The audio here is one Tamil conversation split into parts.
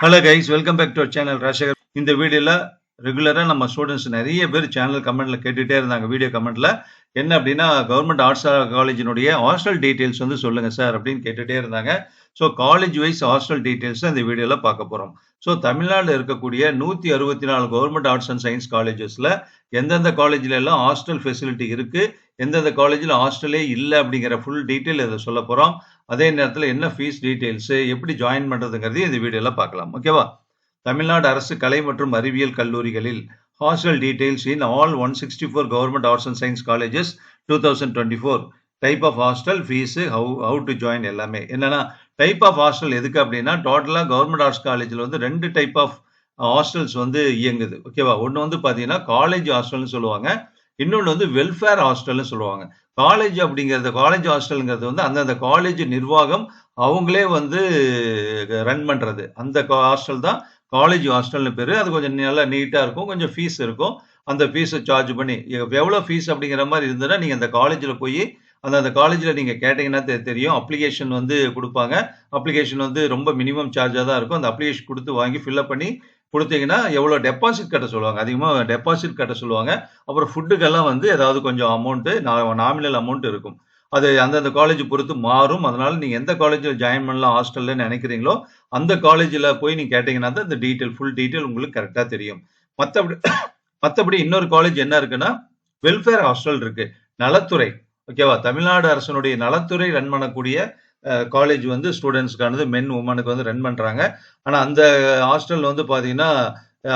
Hello guys welcome back to channel Rajasekar இந்த வீடியோல ரெகுலரா நம்ம ஸ்டூடெண்ட்ஸ் நிறைய பேர் சேனல் கமெண்ட்ல கேட்டுட்டே இருந்தாங்க வீடியோ கமெண்ட்ல என்ன அப்படின்னா கவர்மெண்ட் ஆர்ட்ஸ் காலேஜினுடைய ஹாஸ்டல் டீடைல்ஸ் வந்து சொல்லுங்க சார் அப்படின்னு கேட்டுட்டே இருந்தாங்க. So college wise hostel details இந்த வீடியோல பார்க்க போறோம். ஸோ தமிழ்நாட்டில் இருக்கக்கூடிய நூத்தி அறுபத்தி நாலு கவர்மெண்ட் ஆர்ட்ஸ் அண்ட் சயின்ஸ் காலேஜஸ்ல எந்தெந்த காலேஜ்ல எல்லாம் ஹாஸ்டல் ஃபெசிலிட்டி இருக்கு எந்தெந்த காலேஜில் ஹாஸ்டலே இல்லை அப்படிங்கிற ஃபுல் டீட்டெயில் இதை சொல்ல போகிறோம் அதே நேரத்தில் என்ன ஃபீஸ் டீட்டெயில்ஸு எப்படி ஜாயின் பண்ணுறதுங்கிறதையும் இந்த வீடியோவில் பார்க்கலாம். ஓகேவா தமிழ்நாடு அரசு கலை மற்றும் அறிவியல் கல்லூரிகளில் hostel details in all one sixty four government arts and science colleges two thousand twenty four type of hostel fees how how to join எல்லாமே. என்னென்னா டைப் ஆஃப் ஹாஸ்டல் எதுக்கு அப்படின்னா டோட்டலாக கவர்மெண்ட் ஆர்ட்ஸ் காலேஜில் வந்து ரெண்டு டைப் ஆஃப் ஹாஸ்டல்ஸ் வந்து இயங்குது. ஓகேவா ஒன்று வந்து பார்த்தீங்கன்னா காலேஜ் ஹாஸ்டல்னு சொல்லுவாங்க. இன்னொன்று வந்து வெல்ஃபேர் ஹாஸ்டல்னு சொல்லுவாங்க. காலேஜ் அப்படிங்கிறது காலேஜ் ஹாஸ்டலுங்கிறது வந்து அந்தந்த காலேஜ் நிர்வாகம் அவங்களே வந்து ரன் பண்ணுறது அந்த ஹாஸ்டல் தான் காலேஜ் ஹாஸ்டல்னு பேர். அது கொஞ்சம் நல்லா நீட்டாக இருக்கும். கொஞ்சம் ஃபீஸ் இருக்கும். அந்த ஃபீஸை சார்ஜ் பண்ணி எவ்வளோ ஃபீஸ் அப்படிங்கிற மாதிரி இருந்ததுன்னா நீங்கள் அந்த காலேஜில் போய் அந்த அந்த காலேஜில் நீங்கள் கேட்டிங்கன்னா தெ- தெரியும். அப்ளிகேஷன் வந்து கொடுப்பாங்க. அப்ளிகேஷன் வந்து ரொம்ப மினிமம் சார்ஜாக தான் இருக்கும். அந்த அப்ளிகேஷன் கொடுத்து வாங்கி ஃபில்அப் பண்ணி கொடுத்தீங்கன்னா எவ்வளோ டெபாசிட் கட்ட சொல்லுவாங்க. அதிகமாக டெபாசிட் கட்ட சொல்லுவாங்க. அப்புறம் ஃபுட்டுக்கெல்லாம் வந்து ஏதாவது கொஞ்சம் அமௌண்ட்டு நாமினல் அமௌண்ட் இருக்கும். அது அந்தந்த காலேஜ் பொறுத்து மாறும். அதனால நீங்கள் எந்த காலேஜில் ஜாயின் பண்ணலாம் ஹாஸ்டல்ல நினைக்கிறீங்களோ அந்த காலேஜில் போய் நீங்கள் கேட்டிங்கன்னா தான் இந்த டீட்டெயில் ஃபுல் டீட்டெயில் உங்களுக்கு கரெக்டாக தெரியும். மற்றபடி மற்றபடி இன்னொரு காலேஜ் என்ன இருக்குன்னா வெல்ஃபேர் ஹாஸ்டல் இருக்கு. நலத்துறை. ஓகேவா தமிழ்நாடு அரசனுடைய நலத்துறை ரன் பண்ணக்கூடிய காலேஜ் வந்து ஸ்டூடெண்ட்ஸ்க்கானது மென் உமனுக்கு வந்து ரன் பண்ணுறாங்க ஆனால் அந்த ஹாஸ்டல் வந்து பார்த்தீங்கன்னா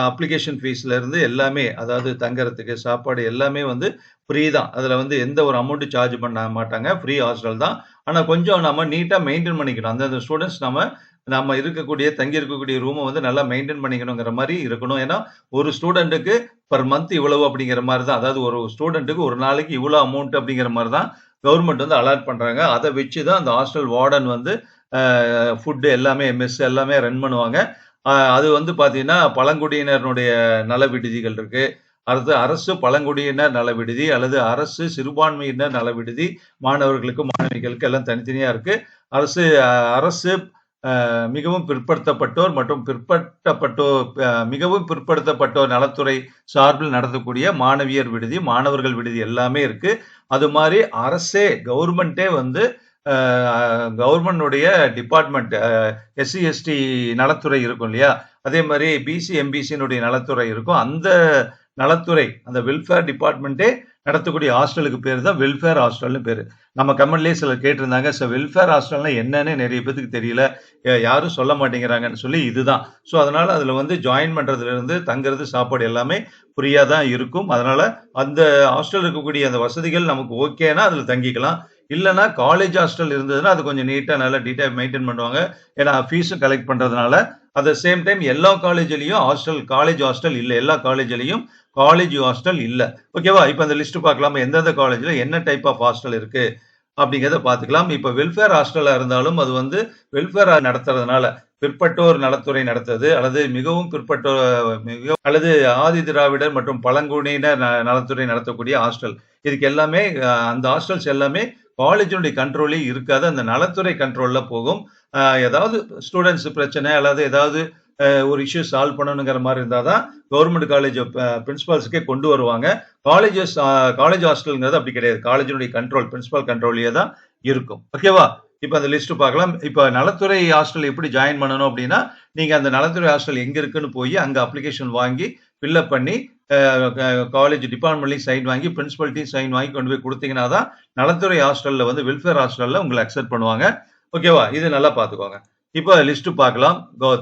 அப்ளிகேஷன் ஃபீஸ்ல இருந்து எல்லாமே அதாவது தங்கறதுக்கு சாப்பாடு எல்லாமே வந்து ஃப்ரீ தான். அதில் வந்து எந்த ஒரு அமௌண்ட்டு சார்ஜ் பண்ண மாட்டாங்க. ஃப்ரீ ஹாஸ்டல் தான். ஆனால் கொஞ்சம் நம்ம நீட்டாக மெயின்டைன் பண்ணிக்கணும். அந்தந்த ஸ்டூடெண்ட்ஸ் நம்ம நம்ம இருக்கக்கூடிய தங்கி இருக்கக்கூடிய ரூமை வந்து நல்லா மெயின்டைன் பண்ணிக்கணுங்கிற மாதிரி இருக்கணும். ஏன்னா ஒரு ஸ்டூடெண்ட்டுக்கு பர் மந்த் இவ்வளவு அப்படிங்கிற மாதிரி தான். அதாவது ஒரு ஸ்டூடெண்ட்டுக்கு ஒரு நாளைக்கு இவ்வளோ அமௌண்ட் அப்படிங்கிற மாதிரி தான் கவர்மெண்ட் வந்து அலாட் பண்ணுறாங்க அதை வச்சு தான் அந்த ஹாஸ்டல் வார்டன் வந்து ஃபுட்டு எல்லாமே மெஸ் எல்லாமே ரன் பண்ணுவாங்க. அது வந்து பார்த்தீங்கன்னா பழங்குடியினருடைய நல விடுதிகள் இருக்குது அடுத்து அரசு பழங்குடியினர் நல விடுதி அல்லது அரசு சிறுபான்மையினர் நல விடுதி மாணவர்களுக்கு மாணவிகளுக்கு எல்லாம் தனித்தனியாக இருக்குது அரசு அரசு மிகவும் பிற்படுத்தப்பட்டோர் மற்றும் பிற்படுத்தப்பட்டோர் மிகவும் பிற்படுத்தப்பட்டோர் நலத்துறை சார்பில் நடத்தக்கூடிய மாணவியர் விடுதி மாணவர்கள் விடுதி எல்லாமே இருக்கு. அது மாதிரி அரசே கவர்மெண்ட்டே வந்து கவர்மெண்டுடைய டிபார்ட்மெண்ட் எஸ்சி எஸ்டி நலத்துறை இருக்கும் இல்லையா? அதே மாதிரி பிசி எம்பிசியினுடைய நலத்துறை இருக்கும். அந்த நலத்துறை அந்த வெல்ஃபேர் டிபார்ட்மெண்ட்டே நடத்தக்கூடிய ஹாஸ்டலுக்கு பேர் தான் வெல்ஃபேர் ஹாஸ்டல்னு பேர். நம்ம கமெண்ட்லேயே சிலர் கேட்டிருந்தாங்க சார் வெல்ஃபேர் ஹாஸ்டல்னா என்னன்னு நிறைய பேத்துக்கு தெரியல. யாரும் சொல்ல மாட்டேங்கிறாங்கன்னு சொல்லி இதுதான். ஸோ அதனால் அதில் வந்து ஜாயின் பண்ணுறதுலேருந்து தங்குறது சாப்பாடு எல்லாமே ஃப்ரீயாக தான் இருக்கும். அதனால் அந்த ஹாஸ்டல் இருக்கக்கூடிய அந்த வசதிகள் நமக்கு ஓகேனா அதில் தங்கிக்கலாம். இல்லைன்னா காலேஜ் ஹாஸ்டல் இருந்ததுன்னா அது கொஞ்சம் நீட்டாக நல்லா டீட்டாக மெயின்டைன் பண்ணுவாங்க. ஏன்னா ஃபீஸும் கலெக்ட் பண்ணுறதுனால அட் த சேம் டைம் எல்லா காலேஜ்லேயும் ஹாஸ்டல் காலேஜ் ஹாஸ்டல் இல்லை எல்லா காலேஜ்லேயும் காலேஜ் ஹாஸ்டல் இல்லை. ஓகேவா இப்போ அந்த லிஸ்ட் பார்க்கலாம்? எந்தெந்த காலேஜில் என்ன டைப் ஆஃப் ஹாஸ்டல் இருக்கு? அப்படிங்கிறத பார்த்துக்கலாம். இப்போ வெல்ஃபேர் ஹாஸ்டலாக இருந்தாலும் அது வந்து வெல்ஃபேர் நடத்துறதுனால பிற்பட்டோர் நலத்துறை நடத்துறது அல்லது மிகவும் பிற்பட்டோர் மிக அல்லது ஆதி திராவிடர் மற்றும் பழங்குடியினர் ந- நலத்துறை நடத்தக்கூடிய ஹாஸ்டல் இதுக்கு எல்லாமே அந்த ஹாஸ்டல்ஸ் எல்லாமே காலேஜினுடைய கண்ட்ரோலே இருக்காது. அந்த நலத்துறை கண்ட்ரோலில் போகும். ஏதாவது ஸ்டூடெண்ட்ஸ் பிரச்சனை அல்லது ஏதாவது ஒரு இஷ்யூ சால்வ் பண்ணணுங்கிற மாதிரி இருந்தால் தான் கவர்மெண்ட் காலேஜ் பிரின்சிபால்ஸுக்கே கொண்டு வருவாங்க. காலேஜஸ் காலேஜ் ஹாஸ்டல்ங்கிறது அப்படி கிடையாது. காலேஜினுடைய கண்ட்ரோல் பிரின்சிபல் கண்ட்ரோல்லையே தான் இருக்கும். ஓகேவா இப்போ அந்த லிஸ்ட் பார்க்கலாம். இப்போ நலத்துறை ஹாஸ்டல் எப்படி ஜாயின் பண்ணணும் அப்படின்னா நீங்கள் அந்த நலத்துறை ஹாஸ்டல் எங்கே இருக்குன்னு போய் அங்கே அப்ளிகேஷன் வாங்கி ஃபில்லப் பண்ணி காலேஜ் டிபார்ட்மெண்ட்லையும் சைன் வாங்கி பிரின்சிபல்ட்டையும் சைன் வாங்கி கொண்டு போய் கொடுத்தீங்கன்னா தான் நலத்துறை ஹாஸ்டலில் வந்து வெல்ஃபேர் ஹாஸ்டலில் உங்களை அக்செப்ட் பண்ணுவாங்க. ஓகேவா இது நல்லா பார்த்துக்கோங்க. இப்போ லிஸ்ட் பார்க்கலாம்.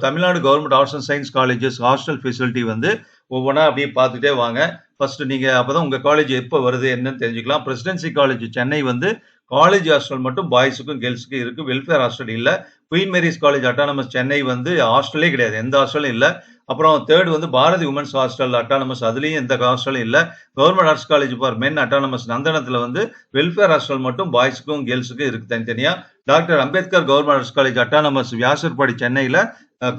Tamil Nadu government arts and science colleges hostel facility வந்து ஒவ்வொன்றா அப்படியே பார்த்துட்டே வாங்க. ஃபர்ஸ்ட் நீங்க அப்பதான் உங்க காலேஜ் எப்போ வருது என்னன்னு தெரிஞ்சுக்கலாம். பிரசிடென்சி காலேஜ் சென்னை வந்து காலேஜ் ஹாஸ்டல் மட்டும் பாய்ஸுக்கும் கேர்ள்ஸுக்கும் இருக்குது வெல்ஃபேர் ஹாஸ்டல் இல்லை. Queen Mary's college autonomous Chennai வந்து ஹாஸ்டலே கிடையாது. எந்த ஹாஸ்டலும் இல்லை. அப்புறம் தேர்ட் வந்து பாரதி உமன்ஸ் ஹாஸ்டல் அட்டானமஸ் அதுலேயும் எந்த ஹாஸ்டலும் இல்லை. Government arts college for men autonomous நந்தனத்தில் வந்து வெல்ஃபேர் ஹாஸ்டல் மட்டும் பாய்ஸுக்கும் கேர்ள்ஸுக்கும் இருக்குது தனித்தனியாக doctor Ambedkar government arts college autonomous Vyasarpadi சென்னையில்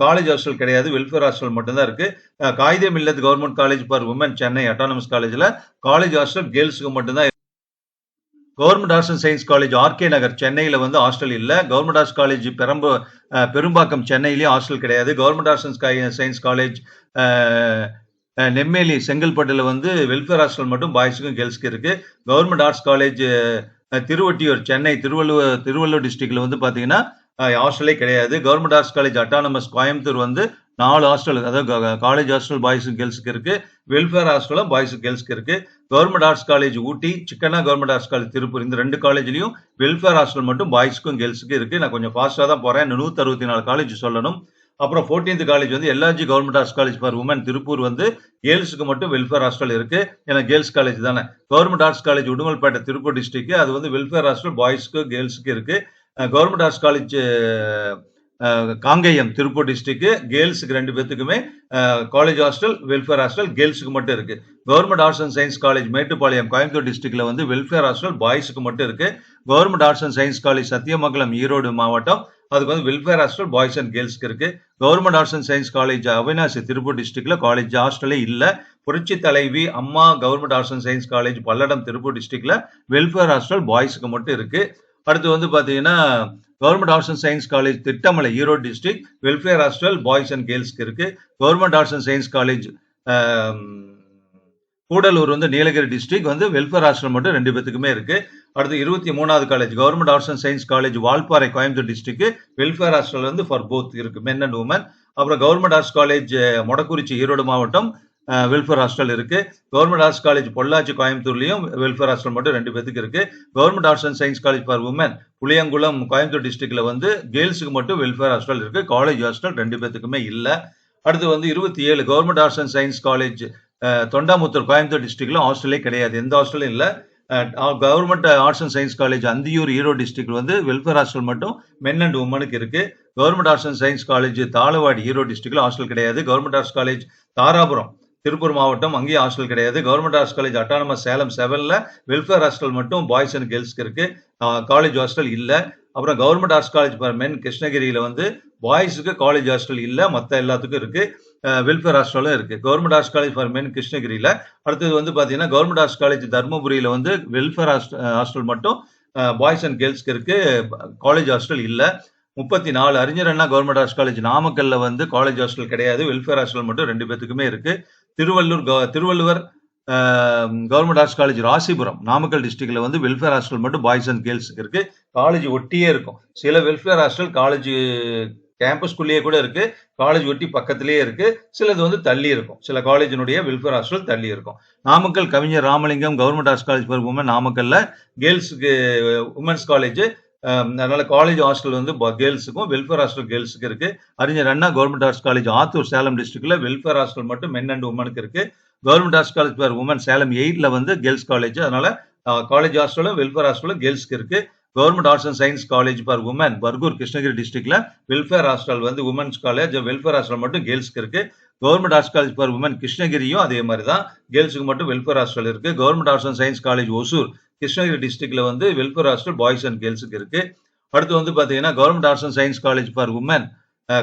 காலேஜ் ஹாஸ்டல் கிடையாது. வெல்ஃபேர் ஹாஸ்டல் மட்டும்தான் இருக்குது அஹ், காகிதம் government college for women Chennai autonomous காலேஜில் காலேஜ் ஹாஸ்டல் கேர்ள்ஸுக்கு மட்டும்தான் government arts and science college R K Nagar சென்னையில் வந்து ஹாஸ்டல் இல்லை. கவர்மெண்ட் ஆர்ட்ஸ் காலேஜ் பெரம்பு பெரும்பாக்கம் சென்னையிலேயும் ஹாஸ்டல் கிடையாது. Government arts and science college Nemmeli செங்கல்பட்டில் வந்து வெல்ஃபேர் ஹாஸ்டல் மட்டும் பாய்ஸுக்கும் கேர்ள்ஸ்க்கு இருக்குது government arts college Thiruvottiyur Chennai Thiruvalluvar Thiruvallur டிஸ்ட்ரிக்டில் வந்து பார்த்தீங்கன்னா ஹாஸ்டலே கிடையாது. Government arts college autonomous Coimbatore வந்து நாலு ஹாஸ்டல் அதாவது காலேஜ் ஹாஸ்டல் பாய்ஸுக்கு கேர்ள்ஸுக்கு இருக்கு. வெல்ஃபேர் ஹாஸ்டலும் பாய்ஸுக்கு கேர்ள்ஸ்க்கு இருக்கு. கவர்மெண்ட் ஆர்ட்ஸ் காலேஜ் ஊட்டி சிக்கனா கவர்மெண்ட் ஆர்ட்ஸ் காலேஜ் திருப்பூர் இந்த ரெண்டு காலேஜ்லயும் வெல்ஃபேர் ஹாஸ்டல் மட்டும் பாய்ஸ்க்கும் கேர்ள்ஸுக்கு இருக்கு. நான் கொஞ்சம் ஃபாஸ்ட்டாக தான் போறேன். இன்னும் நூத்தி அறுபத்தி நாலு காலேஜ் சொல்லணும். அப்புறம் 14th காலேஜ் வந்து LRG government arts college for women Tiruppur வந்து கேர்ள்ஸுக்கு மட்டும் வெல்ஃபேர் ஹாஸ்டல் இருக்கு. ஏன்னா கேர்ள்ஸ் காலேஜ் தானே. Government arts college Udumalpettai Tiruppur district அது வந்து வெல்ஃபேர் ஹாஸ்டல் பாய்ஸ்க்கு கேர்ள்ஸுக்கு இருக்கு. Government arts college Kangeyam Tiruppur district கேர்ள்ஸுக்கு ரெண்டு பேத்துக்குமே காலேஜ் ஹாஸ்டல் வெல்ஃபேர் ஹாஸ்டல் கேர்ள்ஸுக்கு மட்டும் இருக்கு. Government arts and science college Mettupalayam Coimbatore டிஸ்ட்ரிக்ட்ல வந்து வெல்ஃபேர் ஹாஸ்டல் பாய்ஸுக்கு மட்டும் இருக்கு. Government arts and science college Sathyamangalam Erode மாவட்டம் அதுக்கு வந்து வெல்ஃபேர் ஹாஸ்டல் பாய்ஸ் அண்ட் கேர்ள்ஸ்க்கு இருக்கு. Government arts and science college Avinashi Tiruppur டிஸ்ட்ரிக்ட்ல காலேஜ் ஹாஸ்டலே இல்லை. Puratchi Thalaivi Amma government arts and science college Palladam Tiruppur டிஸ்ட்ரிக்ட்ல வெல்ஃபேர் ஹாஸ்டல் பாய்ஸுக்கு மட்டும் இருக்கு. அடுத்து வந்து பார்த்தீங்கன்னா government arts and science college Thittamalai Erode district welfare hostel boys and கேர்ள்ஸ்க்கு இருக்கு. Government arts and science college Gudalur வந்து நீலகிரி டிஸ்ட்ரிக்ட் வந்து வெல்ஃபேர் ஹாஸ்டல் மட்டும் ரெண்டு பேத்துக்குமே இருக்கு. அடுத்து இருபத்தி மூணாவது college government arts and science college Valparai Coimbatore district welfare hostel வந்து ஃபார் போத் இருக்கு மென் அண்ட் உமன் அப்புறம் government arts college Modakurichi Erode மாவட்டம். வெல்ஃபேர் ஹாஸ்டல் இருக்கு. கவர்மெண்ட் ஆர்ட்ஸ் காலேஜ் பொள்ளாச்சி கோயம்புத்தூர்லயும் வெல்ஃபேர் ஹாஸ்டல் மட்டும் ரெண்டு பேத்துக்கு இருக்கு. Government arts and science college for women Puliyankulam Coimbatore டிஸ்ட்ரிக்ட்ல வந்து கேர்ள்ஸுக்கு மட்டும் வெல்ஃபேர் ஹாஸ்டல் இருக்கு. காலேஜ் ஹாஸ்டல் ரெண்டு பேத்துக்குமே இல்லை. அடுத்து வந்து இருபத்தி ஏழு government arts and science college Thondamuthur Coimbatore டிஸ்ட்ரிக்ட்ல ஹாஸ்டலே கிடையாது. எந்த ஹாஸ்டலும் இல்லை. Government arts and science college Anthiyur Erode district வந்து வெல்ஃபேர் ஹாஸ்டல் மட்டும் மென் அண்ட் உமனுக்கு இருக்கு. Government arts and science college Thalavadi Erode டிஸ்ட்ரிக்ட்ல ஹாஸ்டல் கிடையாது. Government arts college Dharapuram. Tiruppur மாவட்டம் அங்கேயும் ஹாஸ்டல் கிடையாது. Government arts college autonomous Salem செவனில் வெல்ஃபேர் ஹாஸ்டல் மட்டும் பாய்ஸ் அண்ட் கேர்ள்ஸ்க்கு இருக்கு. காலேஜ் ஹாஸ்டல் இல்லை. அப்புறம் government arts college for men கிருஷ்ணகிரியில் வந்து பாய்ஸுக்கு காலேஜ் ஹாஸ்டல் இல்லை. மற்ற எல்லாத்துக்கும் இருக்குது வெல்ஃபேர் ஹாஸ்டலும் இருக்குது government arts college for men கிருஷ்ணகிரியில். அடுத்தது வந்து பார்த்தீங்கன்னா கவர்மெண்ட் ஆர்ட்ஸ் காலேஜ் தருமபுரியில் வந்து வெல்ஃபேர் ஹாஸ்டல் மட்டும் பாய்ஸ் அண்ட் கேர்ள்ஸ்க்கு இருக்குது காலேஜ் ஹாஸ்டல் இல்லை. முப்பத்தி நாலு அறிஞர் அண்ணா கவர்மெண்ட் ஆர்ட்ஸ் காலேஜ் நாமக்கல்ல வந்து காலேஜ் ஹாஸ்டல் கிடையாது. வெல்ஃபேர் ஹாஸ்டல் மட்டும் ரெண்டு பேத்துக்குமே இருக்குது Thiruvallur Thiruvalluvar government arts college Rasipuram Namakkal டிஸ்ட்ரிக்ட்ல வந்து வெல்ஃபேர் ஹாஸ்டல் மட்டும் பாய்ஸ் அண்ட் கேர்ள்ஸ்க்கு இருக்கு. காலேஜ் ஒட்டியே இருக்கும். சில வெல்ஃபேர் ஹாஸ்டல் காலேஜ் கேம்பஸ்குள்ளேயே கூட இருக்கு. காலேஜ் ஒட்டி பக்கத்திலேயே இருக்கு. சிலது வந்து தள்ளி இருக்கும். சில காலேஜினுடைய வெல்ஃபேர் ஹாஸ்டல் தள்ளி இருக்கும். Namakkal Kavignar Ramalingam government arts college for women நாமக்கல்ல கேர்ள்ஸுக்கு உமன்ஸ் காலேஜ் அதனால காலேஜ் ஹாஸ்டல் வந்து கேர்ள்ஸுக்கும் வெல்ஃபேர் ஹாஸ்டல் கேர்ள்ஸுக்கு இருக்கு. Arignar Anna government hostel college Attur Salem டிஸ்ட்ரிக்ட்ல வெல்ஃபேர் ஹாஸ்டல் மட்டும் மென் அண்ட் உமனுக்கு இருக்கு. Government hostel college for women Salem எயிட்ல வந்து கேர்ள்ஸ் காலேஜ் அதனால காலேஜ் ஹாஸ்டலும் வெல்ஃபேர் ஹாஸ்டலும் கேர்ள்ஸ்க்கு இருக்கு. Government arts and science college for women Bargur Krishnagiri டிஸ்ட்ரிக்ட்ல வெல்ஃபேர் ஹாஸ்டல் வந்து உமன்ஸ் காலேஜ் வெல்ஃபேர் ஹாஸ்டல் மட்டும் கேர்ள்ஸ்க்கு இருக்கு. Government arts college for women கிருஷ்ணகிரியும் அதே மாதிரி தான் கேர்ள்ஸுக்கு மட்டும் வெல்ஃபேர் ஹாஸ்டல் இருக்கு. Government arts and science college Hosur. Krishnagiri டிஸ்ட்ரிக்ட்ல வந்து வெல்ஃபேர் ஹாஸ்டல் பாய்ஸ் அண்ட் கேர்ள்ஸுக்கு இருக்கு. அடுத்து வந்து பாத்தீங்கன்னா government arts and science college for women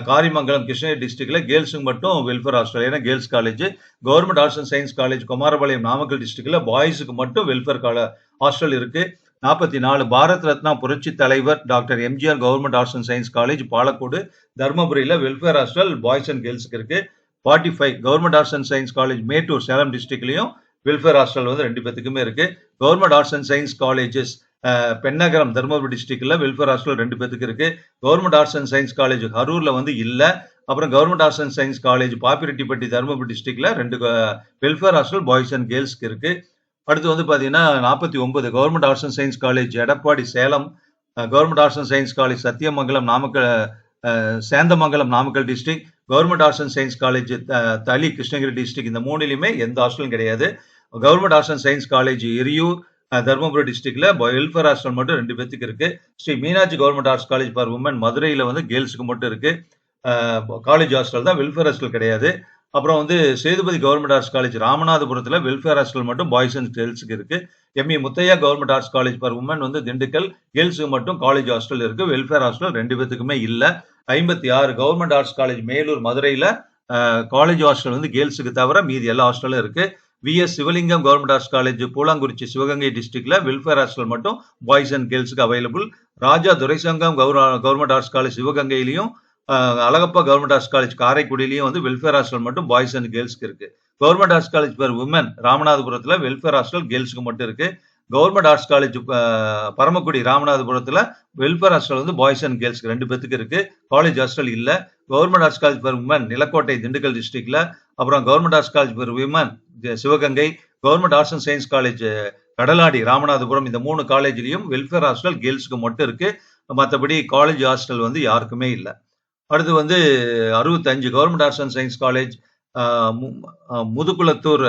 Karimangalam Krishnagiri டிஸ்ட்ரிக்ட்ல கேர்ள்ஸுக்கு மட்டும் வெல்ஃபேர் ஹாஸ்டல் ஏன்னா girls college government arts and science college Kumarapalayam Namakkal டிஸ்ட்ரிக்ட்ல பாய்ஸுக்கு மட்டும் வெல்ஃபேர் கால ஹாஸ்டல் இருக்கு. நாற்பத்தி நாலு Bharat Ratna Puratchi Thalaivar doctor MGR government arts and science college Palacode தருமபுரியில் வெல்ஃபேர் ஹாஸ்டல் பாய்ஸ் அண்ட் கேர்ள்ஸுக்கு இருக்கு. Forty five government arts and science college Mettur Salem டிஸ்ட்ரிக்ட்லையும் welfare hostel வந்து ரெண்டு பேத்துக்குமே இருக்கு. Government arts and science colleges Pennagaram Dharmapuri டிஸ்ட்ரிக்ட்ல வெல்ஃபேர் ஹாஸ்டல் ரெண்டு பேத்துக்கு இருக்கு. Government arts and science college கரூர்ல வந்து இல்ல. அப்புறம் government arts and science college Pappireddipatti Dharmapuri டிஸ்ட்ரிக்ட்ல ரெண்டு வெல்ஃபேர் ஹாஸ்டல் பாய்ஸ் அண்ட் கேர்ள்ஸ்க்கு இருக்கு. அடுத்து வந்து பாத்தீங்கன்னா நாற்பத்தி ஒன்பது government arts and science college Edappadi Salem government arts and science college Sathyamangalam Namakkal Sendamangalam Namakkal district government arts and science college Thali Krishnagiri district இந்த மூணுலையுமே எந்த ஹாஸ்டலும் கிடையாது. Government arts and science college Eriyur Dharmapuri டிஸ்ட்ரிக்ட்ல வெல்ஃபேர் ஹாஸ்டல் மட்டும் ரெண்டு பேத்துக்கு இருக்கு. Sri Meenakshi government arts college for women மதுரையில் வந்து கேர்ள்ஸுக்கு மட்டும் இருக்கு. காலேஜ் ஹாஸ்டல் தான் வெல்ஃபேர் ஹாஸ்டல் கிடையாது. அப்புறம் வந்து சேதுபதி கவர்மெண்ட் ஆர்ட்ஸ் காலேஜ் ராமநாதபுரத்தில் வெல்ஃபேர் ஹாஸ்டல் மட்டும் பாய்ஸ் அண்ட் கேர்ள்ஸுக்கு இருக்கு. M E Muthiah government arts college for women வந்து திண்டுக்கல் கேர்ள்ஸுக்கு மட்டும் காலேஜ் ஹாஸ்டல் இருக்கு. வெல்ஃபேர் ஹாஸ்டல் ரெண்டு பேத்துக்குமே இல்லை. ஐம்பத்தி ஆறு கவர்மெண்ட் ஆர்ட்ஸ் காலேஜ் மேலூர் மதுரையில் காலேஜ் ஹாஸ்டல் வந்து கேர்ள்ஸுக்கு தவிர மீதி எல்லா ஹாஸ்டலும் இருக்கு. V S Sivalingam government arts college Poolankurichi Sivaganga டிஸ்ட்ரிக்ட்ல வெல்ஃபேர் ஹாஸ்டல் மட்டும் boys and கேர்ள்ஸுக்கு available Raja Duraisangam government arts college சிவகங்கையிலையும் Alagappa government arts college காரைக்குடியிலையும் வந்து வெல்ஃபேர் ஹாஸ்டல் மட்டும் பாய்ஸ் அண்ட் கேர்ள்ஸ்க்கு இருக்கு. Government arts college for women ராமநாதபுரத்தில் வெல்ஃபேர் ஹாஸ்டல் கேர்ள்ஸுக்கு மட்டும் இருக்குது கவர்மெண்ட் ஆர்ட்ஸ் காலேஜ் பரமக்குடி ராமநாதபுரத்தில் வெல்ஃபேர் ஹாஸ்டல் வந்து பாய்ஸ் அண்ட் கேர்ள்ஸ்க்கு ரெண்டு பேத்துக்கு இருக்கு. காலேஜ் ஹாஸ்டல் இல்லை. Government arts college for women Nilakottai Dindigul டிஸ்ட்ரிக்ட்ல அப்புறம் government arts college for women Sivaganga. Government arts and science college Kadaladi Ramanathapuram இந்த மூணு காலேஜ்லயும் வெல்ஃபேர் ஹாஸ்டல் கேர்ள்ஸ்க்கு மட்டும் இருக்கு. மற்றபடி காலேஜ் ஹாஸ்டல் வந்து யாருக்குமே இல்லை. அடுத்து வந்து அறுபத்தஞ்சு government arts and science college Mudukulathur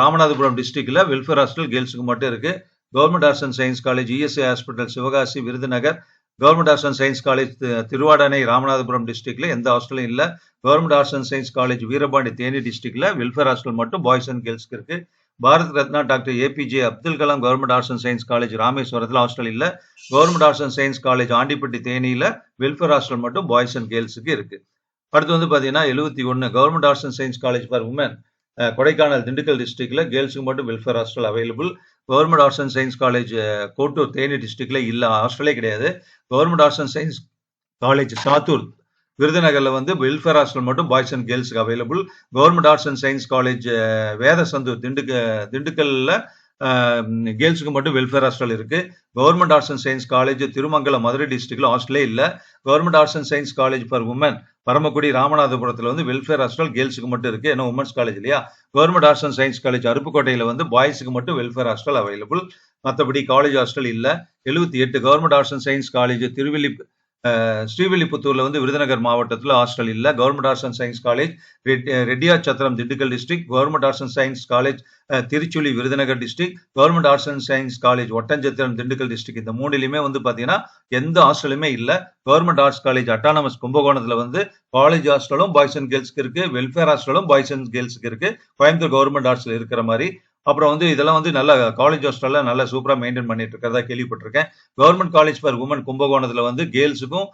Ramanathapuram டிஸ்ட்ரிக்ட்ல வெல்ஃபேர் ஹாஸ்டல் கேர்ள்ஸுக்கு மட்டும் இருக்கு. Government arts and science college ESI hospital Sivakasi Virudhunagar. Government arts and science college Thiruvadanai Ramanathapuram டிஸ்ட்ரிக்ட்ல எந்த ஹாஸ்டலும் இல்லை. Government arts and science college Veerapandi Theni டிஸ்ட்ரிக்ட்ல வெல்ஃபேர் ஹாஸ்டல் மட்டும் பாய்ஸ் அண்ட் கேர்ள்ஸ்க்கு இருக்கு. Bharat Ratna doctor A P J Abdul Kalam government arts and science college ராமேஸ்வரத்தில் ஹாஸ்டல் இல்லை. Government arts and science college Andipatti தேனியில் வெல்ஃபேர் ஹாஸ்டல் மட்டும் பாய்ஸ் அண்ட் கேர்ள்ஸுக்கு இருக்குது அடுத்து வந்து பார்த்தீங்கன்னா எழுபத்தி ஒன்று government arts and science college for women. Kodaikanal Dindigul டிஸ்ட்ரிக்ட்ல கேர்ள்ஸுக்கு மட்டும் welfare hostel available government arts and science college Kottur Theni டிஸ்ட்ரிக்ட்ல இல்ல ஹாஸ்டலே கிடையாது. Government arts and science college Sattur விருதுநகர்ல வந்து வெல்ஃபேர் ஹாஸ்டல் மட்டும் boys and கேர்ள்ஸ்க்கு available government arts and science college Vedasandur திண்டுக்க திண்டுக்கல்ல கேர்ள்ஸுக்கு மட்டும் வெல்ஃபேர் ஹாஸ்டல் இருக்கு. Government arts and science college Thirumangalam Madurai டிஸ்ட்ரிக்ட்ல ஹாஸ்டலே இல்ல. Government arts and science college for women Paramakudi ராமநாதபுரத்துல வந்து வெல்ஃபேர் ஹாஸ்டல் கேர்ள்ஸுக்கு மட்டும் இருக்கு. ஏன்னா உமன்ஸ் காலேஜ் இல்லையா? Government arts and science college அருப்புக்கோட்டையில் வந்து பாய்ஸுக்கு மட்டும் வெல்ஃபேர் ஹாஸ்டல் அவைலபிள் மற்றபடி காலேஜ் ஹாஸ்டல் இல்ல. எழுபத்தி எட்டு government arts and science college திருவில்லி ஸ்ரீவில்லிபுத்தூர்ல வந்து விருதுநகர் மாவட்டத்தில் ஹாஸ்டல் இல்ல. Government arts and science college red- Chathiram Dindigul district government arts and science college ah, Tiruchuli Virudhunagar district government arts and science college Oddanchatram Dindigul district இந்த மூணுலையுமே வந்து பாத்தீங்கன்னா எந்த ஹாஸ்டலுமே இல்ல. கவர்மெண்ட் ஆர்ட்ஸ் காலேஜ் அட்டானமஸ் கும்பகோணத்துல வந்து காலேஜ் ஹாஸ்டலும் பாய்ஸ் அண்ட் கேர்ள்ஸ்க்கு இருக்கு வெல்ஃபேர் ஹாஸ்டலும் பாய்ஸ் அண்ட் கேர்ள்ஸ்க்கு இருக்கு. கோயம்புத்தூர் கவர்மெண்ட் ஹாஸ்டல் இருக்கிற மாதிரி அப்புறம் வந்து இதெல்லாம் வந்து நல்ல காலேஜ் ஹாஸ்டல்லாம் நல்லா சூப்பராக மெயின்டைன் பண்ணிட்டு இருக்கிறதா கேள்விப்பட்டிருக்கேன். கவர்மெண்ட் காலேஜ் ஃபார் உமன் கும்பகோணத்தில் வந்து கேர்ள்ஸுக்கும்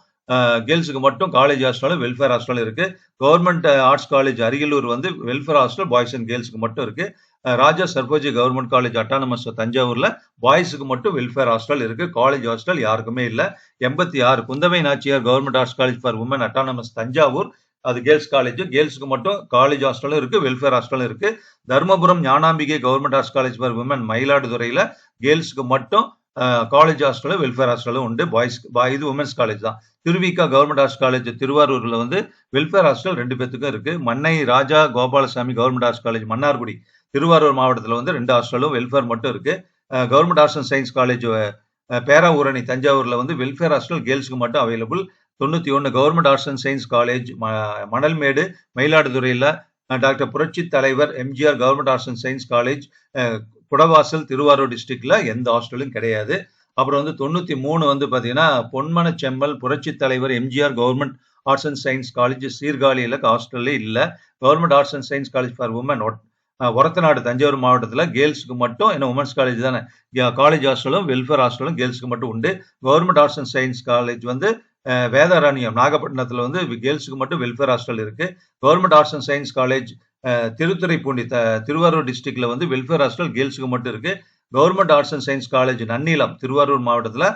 கேர்ள்ஸுக்கு மட்டும் காலேஜ் ஹாஸ்டலும் வெல்ஃபேர் ஹாஸ்டலும் இருக்கு. கவர்மெண்ட் ஆர்ட்ஸ் காலேஜ் அரியலூர் வந்து வெல்ஃபேர் ஹாஸ்டல் பாய்ஸ் அண்ட் கேர்ள்ஸ்க்கு மட்டும் இருக்கு. Raja Serfoji government college autonomous தஞ்சாவூர்ல பாய்ஸுக்கு மட்டும் வெல்ஃபேர் ஹாஸ்டல் இருக்கு. காலேஜ் ஹாஸ்டல் யாருக்குமே இல்லை. எண்பத்தி ஆறு Kundavai Nachiyar government arts college for women autonomous Thanjavur அது கேர்ள்ஸ் காலேஜ். கேர்ள்ஸுக்கு மட்டும் காலேஜ் ஹாஸ்டலும் இருக்கு வெல்ஃபேர் ஹாஸ்டலும் இருக்கு. Dharmapuram Gnanambigai government arts college for women மயிலாடுதுறையில கேர்ள்ஸுக்கு மட்டும் காலேஜ் ஹாஸ்டலும் வெல்ஃபேர் ஹாஸ்டலும் உண்டு. பாய்ஸ் இது உமன்ஸ் காலேஜ் தான். திருவிக்கா கவர்மெண்ட் ஆர்ட்ஸ் காலேஜ் திருவாரூரில் வந்து வெல்ஃபேர் ஹாஸ்டல் ரெண்டு பேத்துக்கும் இருக்கு. Mannai Raja Gopalasamy government arts college Mannargudi Thiruvarur மாவட்டத்தில் வந்து ரெண்டு ஹாஸ்டலும் வெல்ஃபேர் மட்டும் இருக்கு. Government arts and science college Peravurani தஞ்சாவூரில் வந்து வெல்ஃபேர் ஹாஸ்டல் கேர்ள்ஸ்க்கு மட்டும் அவைலபிள் தொண்ணூத்தி ஒன்னு government arts and science college ம- மணல்மேடு மயிலாடுதுறையில் doctor Puratchi Thalaivar MGR government arts and science college Kudavasal Thiruvarur டிஸ்ட்ரிக்ட்ல எந்த ஹாஸ்டலும் கிடையாது. அப்புறம் வந்து தொண்ணூத்தி மூணு வந்து பாத்தீங்கன்னா Ponmana Semmal Puratchi Thalaivar MGR government arts and science college சீர்காழியில ஹாஸ்டல்லே இல்ல. Government arts and science college for women Orathanadu Thanjavur மாவட்டத்துல கேர்ள்ஸுக்கு மட்டும் என்ன உமன்ஸ் காலேஜ் தானே காலேஜ் ஹாஸ்டலும் வெல்ஃபேர் ஹாஸ்டலும் கேர்ள்ஸ்க்கு மட்டும் உண்டு. Government arts and science college வந்து வேதாரண்யம் நாகப்பட்டினத்தில் வந்து கேர்ள்ஸுக்கு மட்டும் வெல்ஃபேர் ஹாஸ்டல் இருக்கு. Government arts and science college Thiruthuraipoondi த- திருவாரூர் டிஸ்ட்ரிக்ட்ல வந்து வெல்ஃபேர் ஹாஸ்டல் கேர்ள்ஸுக்கு மட்டும் இருக்கு. Government arts and science college Nannilam Thiruvarur மாவட்டத்தில்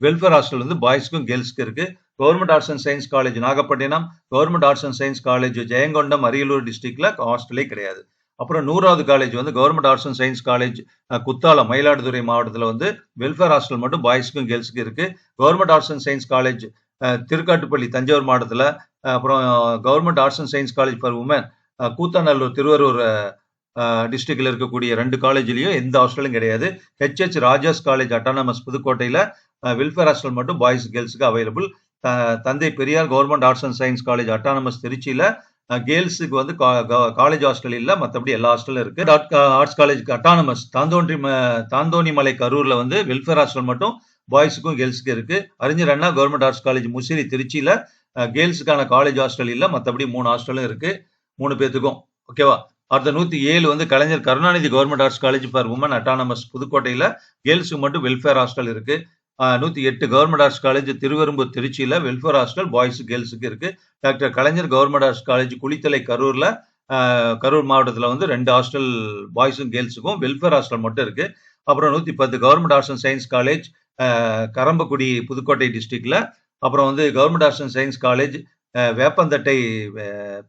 வெல்ஃபேர் ஹாஸ்டல் வந்து பாய்ஸ்க்கும் கேர்ள்ஸ்க்கு இருக்கு. Government arts and science college Nagapattinam. Government arts and science college Jayankondam Ariyalur டிஸ்ட்ரிக்ட்ல ஹாஸ்டலே கிடையாது. அப்புறம் நூறாவது காலேஜ் வந்து government arts and science college Kuthalam Mayiladuthurai மாவட்டத்தில் வந்து வெல்ஃபேர் ஹாஸ்டல் மட்டும் பாய்ஸ்க்கும் கேர்ள்ஸுக்கும் இருக்குது government arts and science college Thirukattupalli Thanjavur மாவட்டத்தில் அப்புறம் government arts and science college for women Koothanallur Thiruvarur டிஸ்ட்ரிக்டில் இருக்கக்கூடிய ரெண்டு காலேஜ்லேயும் எந்த ஹாஸ்டலும் கிடையாது. H H Raja's college autonomous புதுக்கோட்டையில் வெல்ஃபேர் ஹாஸ்டல் மட்டும் boys கேர்ள்ஸுக்கு available Thanthai Periyar government arts and science college autonomous திருச்சியில் கேர்ள்ஸுக்கு வந்து காலேஜ் ஹாஸ்டல் இல்லை மற்றபடி எல்லா ஹாஸ்டலும் இருக்கு. Arts college autonomous Thanthonri Thanthonimalai கரூரில் வந்து வெல்ஃபேர் ஹாஸ்டல் மட்டும் பாய்ஸுக்கும் கேர்ள்ஸுக்கும் இருக்கு. Arignar Anna government arts college Musiri திருச்சியில் கேர்ள்ஸுக்கான காலேஜ் ஹாஸ்டல் இல்லை மற்றபடி மூணு ஹாஸ்டலும் இருக்கு. மூணு பேர்த்துக்கும் ஓகேவா அடுத்த நூத்தி ஏழு வந்து Kalaignar Karunanidhi government arts college for women autonomous புதுக்கோட்டையில் கேர்ள்ஸுக்கு மட்டும் வெல்ஃபேர் ஹாஸ்டல் இருக்கு. நூற்றி எட்டு கவர்மெண்ட் ஆர்ட்ஸ் காலேஜ் திருவெரும்பூர் திருச்சியில் வெல்ஃபேர் ஹாஸ்டல் பாய்ஸ் கேர்ள்ஸுக்கு இருக்குது doctor Kalaignar government arts college Kulithalai கரூரில் கரூர் மாவட்டத்தில் வந்து ரெண்டு ஹாஸ்டல் பாய்ஸும் கேர்ள்ஸுக்கும் வெல்ஃபேர் ஹாஸ்டல் மட்டும் இருக்குது அப்புறம் நூற்றி பத்து government arts and science college Karambakudi Pudukkottai டிஸ்ட்ரிக்டில் அப்புறம் வந்து government arts and science college Veppanthattai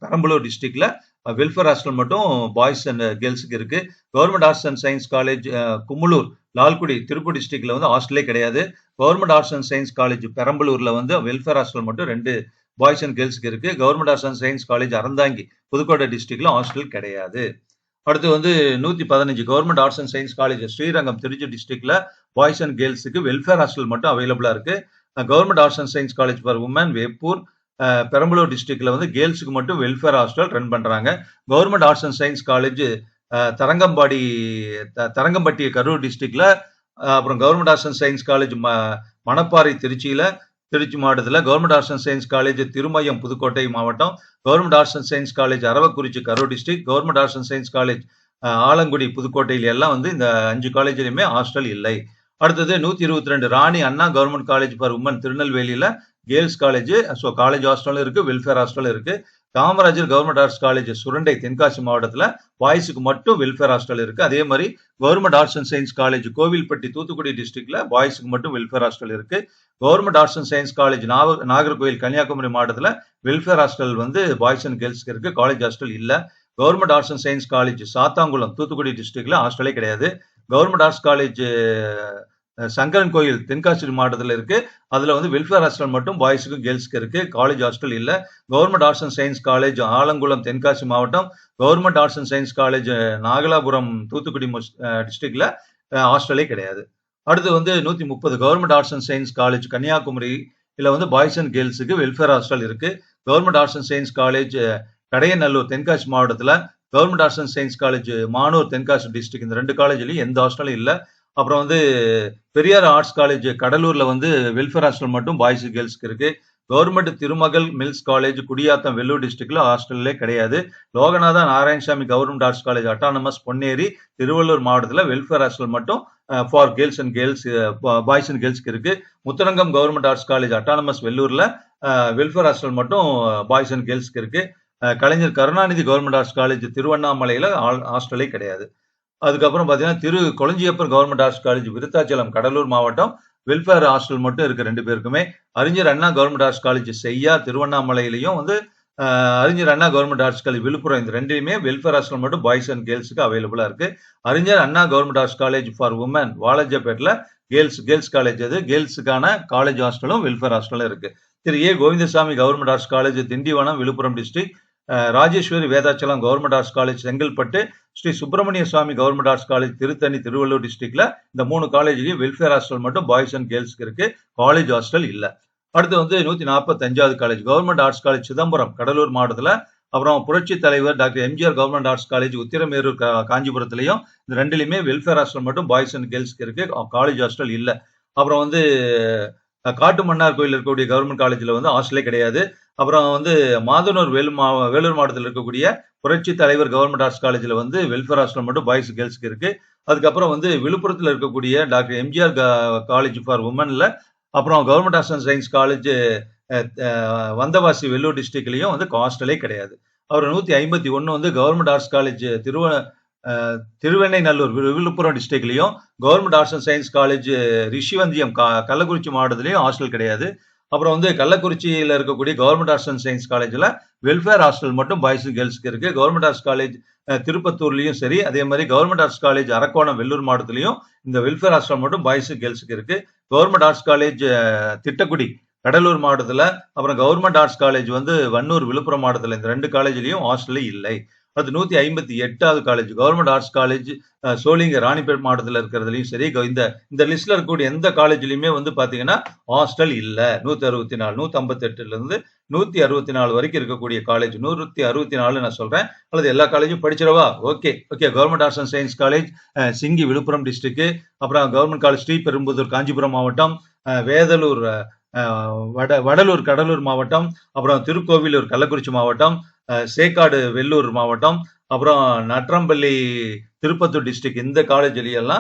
Perambalur டிஸ்ட்ரிக்டில் வெல்ஃபேர் ஹாஸ்டல் மட்டும் பாய்ஸ் அண்ட் கேர்ள்ஸுக்கு இருக்குது government arts and science college Kumulur Lalgudi Tiruppur டிஸ்ட்ரிக்ட்ல வந்து ஹாஸ்டலே கிடையாது. Government arts and science college பெரம்பலூர்ல வந்து வெல்ஃபேர் ஹாஸ்டல் மட்டும் ரெண்டு பாய்ஸ் அண்ட் கேர்ள்ஸ்க்கு இருக்கு. Government arts and science college Aranthangi Pudukkottai டிஸ்ட்ரிக்ட்ல ஹாஸ்டல் கிடையாது. அடுத்து வந்து நூத்தி பதினஞ்சு government arts and science college Srirangam Trichy டிஸ்ட்ரிக்ட்ல பாய்ஸ் அண்ட் கேர்ள்ஸுக்கு வெல்ஃபேர் ஹாஸ்டல் மட்டும் அவைலபிளா இருக்கு. Government arts and science college for women Veppur Perambalur டிஸ்ட்ரிக்ட்ல வந்து கேர்ள்ஸுக்கு மட்டும் வெல்ஃபேர் ஹாஸ்டல் ரன் பண்றாங்க. Government arts and science college Tharangambadi த- தரங்கம்பட்டி கரூர் டிஸ்ட்ரிக்ட்ல அப்புறம் government arts and science college ம மணப்பாறை திருச்சியில திருச்சி மாவட்டத்தில் government arts and science college Thirumayam Pudukkottai மாவட்டம் government arts and science college Aravakurichi Karur district government arts and science college Alangudi புதுக்கோட்டையில எல்லாம் வந்து இந்த அஞ்சு காலேஜ்லையுமே ஹாஸ்டல் இல்லை. அடுத்தது நூத்தி இருபத்தி ரெண்டு Rani Anna government college for women திருநெல்வேலியில கேர்ள்ஸ் காலேஜ் ஸோ காலேஜ் ஹாஸ்டலும் இருக்கு வெல்ஃபேர் ஹாஸ்டலும் இருக்கு. Kamarajar government arts college Surandai Tenkasi மாவட்டத்தில் பாய்ஸுக்கு மட்டும் வெல்ஃபேர் ஹாஸ்டல் இருக்குது அதே மாதிரி government arts and science college Kovilpatti Thoothukudi டிஸ்ட்ரிக்ட்ல பாய்ஸுக்கு மட்டும் வெல்ஃபேர் ஹாஸ்டல் இருக்குது government arts and science college நாக நாகர்கோவில் கன்னியாகுமரி மாவட்டத்தில் வெல்ஃபேர் ஹாஸ்டல் வந்து பாய்ஸ் அண்ட் கேர்ள்ஸ்க்கு இருக்குது காலேஜ் ஹாஸ்டல் இல்லை. Government arts and science college Sathankulam Thoothukudi டிஸ்ட்ரிக்ட்ல ஹாஸ்டலே கிடையாது. கவர்மெண்ட் ஆர்ட்ஸ் காலேஜ் சங்கரன் கோயில் தென்காசி மாவட்டத்தில் இருக்கு. அதுல வந்து வெல்ஃபேர் ஹாஸ்டல் மட்டும் பாய்ஸுக்கும் கேர்ள்ஸ்க்கு இருக்கு. காலேஜ் ஹாஸ்டல் இல்ல. Government arts and science college Alangulam Tenkasi மாவட்டம். Government arts and science college Nagalapuram Thoothukudi டிஸ்ட்ரிக்ட்ல ஹாஸ்டலே கிடையாது. அடுத்து வந்து நூத்தி முப்பது government arts and science college Kanyakumari இதுல வந்து பாய்ஸ் அண்ட் கேர்ள்ஸுக்கு வெல்ஃபேர் ஹாஸ்டல் இருக்கு government arts and science college Kadayanallur Tenkasi மாவட்டத்தில் government arts and science college Manur Tenkasi district இந்த ரெண்டு காலேஜ்லையும் எந்த ஹாஸ்டலும் இல்லை. அப்புறம் வந்து பெரியார் ஆர்ட்ஸ் காலேஜ் கடலூர்ல வந்து வெல்ஃபேர் ஹாஸ்டல் மட்டும் பாய்ஸ் கேர்ள்ஸ்க்கு இருக்கு. கவர்மெண்ட் திருமகள் மில்ஸ் காலேஜ் குடியாத்தம் வெள்ளூர் டிஸ்ட்ரிக்ட்ல ஹாஸ்டல்லே கிடையாது. Loganatha Narayanasamy government arts college autonomous Ponneri Thiruvallur மாவட்டத்தில் வெல்ஃபேர் ஹாஸ்டல் மட்டும் for girls and girls boys and கேர்ள்ஸ்க்கு இருக்கு. Muthurangam government arts college autonomous வெள்ளூர்ல welfare hostel மட்டும் பாய்ஸ் அண்ட் கேர்ள்ஸ்க்கு இருக்கு. Kalaignar Karunanidhi government arts college திருவண்ணாமலையில ஹாஸ்டலே கிடையாது. அதுக்கப்புறம் பார்த்தீங்கன்னா Thiru Kolanjiappar government arts college Vriddhachalam Cuddalore மாவட்டம் வெல்ஃபேர் ஹாஸ்டல் மட்டும் இருக்கு ரெண்டு பேருக்குமே. அறிஞர் அண்ணா கவர்மெண்ட் ஆர்ட்ஸ் காலேஜ் செய்யா திருவண்ணாமலையிலையும் வந்து Arignar Anna government arts college Villupuram இந்த ரெண்டுலையுமே வெல்ஃபேர் ஹாஸ்டல் மட்டும் பாய்ஸ் அண்ட் கேர்ள்ஸுக்கு அவைலபிளா இருக்கு. Arignar Anna government arts college for women வாலஜப்பேட்டில் girls girls college அது. கேர்ள்ஸுக்கான காலேஜ் ஹாஸ்டலும் வெல்ஃபேர் ஹாஸ்டலும் இருக்கு. Thiru A. Govindasamy government arts college Tindivanam Villupuram district Rajeswari Vedachalam government arts college Chengalpattu Sri Subramaniya Swamy government arts college Tiruttani Thiruvallur டிஸ்ட்ரிக்ட்ல இந்த மூணு காலேஜ்லயும் வெல்ஃபேர் ஹாஸ்டல் மட்டும் பாய்ஸ் அண்ட் கேர்ள்ஸ்க்கு இருக்கு. காலேஜ் ஹாஸ்டல் இல்லை. அடுத்து வந்து நூத்தி நாற்பத்தஞ்சாவது college government arts college Chidambaram Cuddalore மாவட்டத்துல. அப்புறம் Puratchi Thalaivar doctor MGR government arts college Uthiramerur கா- இந்த ரெண்டுலையுமே வெல்ஃபேர் ஹாஸ்டல் மட்டும் பாய்ஸ் அண்ட் கேர்ள்ஸ்க்கு இருக்கு. காலேஜ் ஹாஸ்டல் இல்லை. அப்புறம் வந்து காட்டு மன்னார் கோயில் இருக்கக்கூடிய கவர்மெண்ட் காலேஜில் வந்து ஹாஸ்டலே கிடையாது. அப்புறம் வந்து மாதனூர் வேலூர் மா வேலூர் மாவட்டத்தில் இருக்கக்கூடிய புரட்சி தலைவர் கவர்மெண்ட் ஆர்ட்ஸ் காலேஜில் வந்து வெல்ஃபேர் ஹாஸ்டல் மட்டும் பாய்ஸ் கேர்ள்ஸ்க்கு இருக்குது அதுக்கப்புறம் வந்து விழுப்புரத்தில் இருக்கக்கூடிய டாக்டர் எம்ஜிஆர் காலேஜ் ஃபார் உமனில் அப்புறம் government arts and science college Vandavasi Vellore டிஸ்ட்ரிக்ட்லேயும் வந்து ஹாஸ்டலே கிடையாது. அப்புறம் நூற்றி ஐம்பத்தி ஒன்று வந்து கவர்மெண்ட் ஆர்ட்ஸ் காலேஜ் திருவ Thiruvennainallur Villupuram டிஸ்ட்ரிக்ட்லயும் government arts and science college Rishivandiyam க- கள்ளக்குறிச்சி மாவட்டத்திலையும் ஹாஸ்டல் கிடையாது. அப்புறம் வந்து கள்ளக்குறிச்சியில் இருக்கக்கூடிய கவர்மெண்ட் ஆர்ட்ஸ் அண்ட் சயின்ஸ் காலேஜில் வெல்ஃபேர் ஹாஸ்டல் மட்டும் பாய்ஸ் கேர்ள்ஸ்க்கு இருக்கு. கவர்மெண்ட் ஆர்ட்ஸ் காலேஜ் திருப்பத்தூர்லையும் சரி அதே மாதிரி government arts college Arakkonam Vellore மாவட்டத்திலையும் இந்த வெல்ஃபேர் ஹாஸ்டல் மட்டும் பாய்ஸ் கேர்ள்ஸ்க்கு இருக்கு. Government arts college Tittakudi Cuddalore மாவட்டத்தில் அப்புறம் கவர்மெண்ட் ஆர்ட்ஸ் காலேஜ் வந்து வன்னூர் விழுப்புரம் மாவட்டத்தில் இந்த ரெண்டு காலேஜ்லேயும் ஹாஸ்டலே இல்லை. அடுத்து நூத்தி ஐம்பத்தி எட்டாவது காலேஜ் கவர்மெண்ட் ஆர்ட்ஸ் காலேஜ் சோழிங்க ராணிப்பேட் மாவட்டத்தில் இருக்கிறதுலையும் சரி இந்த இந்த லிஸ்ட்ல இருக்கக்கூடிய எந்த காலேஜ்லயுமே வந்து பாத்தீங்கன்னா ஹாஸ்டல் இல்ல. நூத்தி அறுபத்தி நாலு நூத்தி ஐம்பத்தி எட்டுல இருந்து நூத்தி அறுபத்தி நாலு வரைக்கும் இருக்கக்கூடிய காலேஜ் நூத்தி அறுபத்தி நாலு நான் சொல்றேன். அல்லது எல்லா காலேஜும் படிச்சிடவா? Okay okay government arts and science college Singhvi Villupuram district அப்புறம் கவர்மெண்ட் காலேஜ் ஸ்ரீபெரும்புதூர் காஞ்சிபுரம் மாவட்டம் வேதலூர் வட வடலூர் கடலூர் மாவட்டம் அப்புறம் திருக்கோவிலூர் கள்ளக்குறிச்சி மாவட்டம் சேக்காடு வெள்ளூர் மாவட்டம் அப்புறம் நட்ரம்பள்ளி திருப்பத்தூர் டிஸ்ட்ரிக்ட் இந்த காலேஜ்ல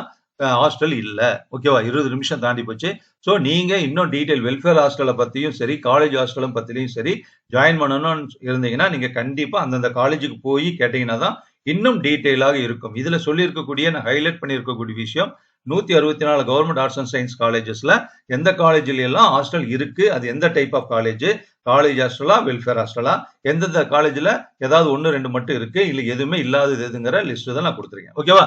ஹாஸ்டல் இல்லை. ஓகேவா இருபது நிமிஷம் தாண்டி போச்சு. ஸோ நீங்கள் இன்னும் டீட்டெயில் வெல்ஃபேர் ஹாஸ்டலை பற்றியும் சரி காலேஜ் ஹாஸ்டலும் பற்றிலையும் சரி ஜாயின் பண்ணணும்னு இருந்தீங்கன்னா நீங்கள் கண்டிப்பாக அந்தந்த காலேஜுக்கு போய் கேட்டீங்கன்னா தான் இன்னும் டீட்டெயிலாக இருக்கும். இதில் சொல்லியிருக்கக்கூடிய நான் ஹைலைட் பண்ணியிருக்கக்கூடிய விஷயம் நூத்தி அறுபத்தி நாலு கவர்மெண்ட் ஆர்ட்ஸ் அண்ட் சயின்ஸ் காலேஜஸ்ல எந்த காலேஜ்ல எல்லாம் ஹாஸ்டல் இருக்கு அது எந்த டைப் ஆஃப் காலேஜ் காலேஜ் ஹாஸ்டலா வெல்ஃபேர் ஹாஸ்டலா எந்தெந்த காலேஜ்ல ஏதாவது ஒன்னு ரெண்டு மட்டும் இருக்கு இல்ல எதுவுமே இல்லாதது எதுங்கிற லிஸ்ட் தான் நான் கொடுத்துருக்கேன். ஓகேவா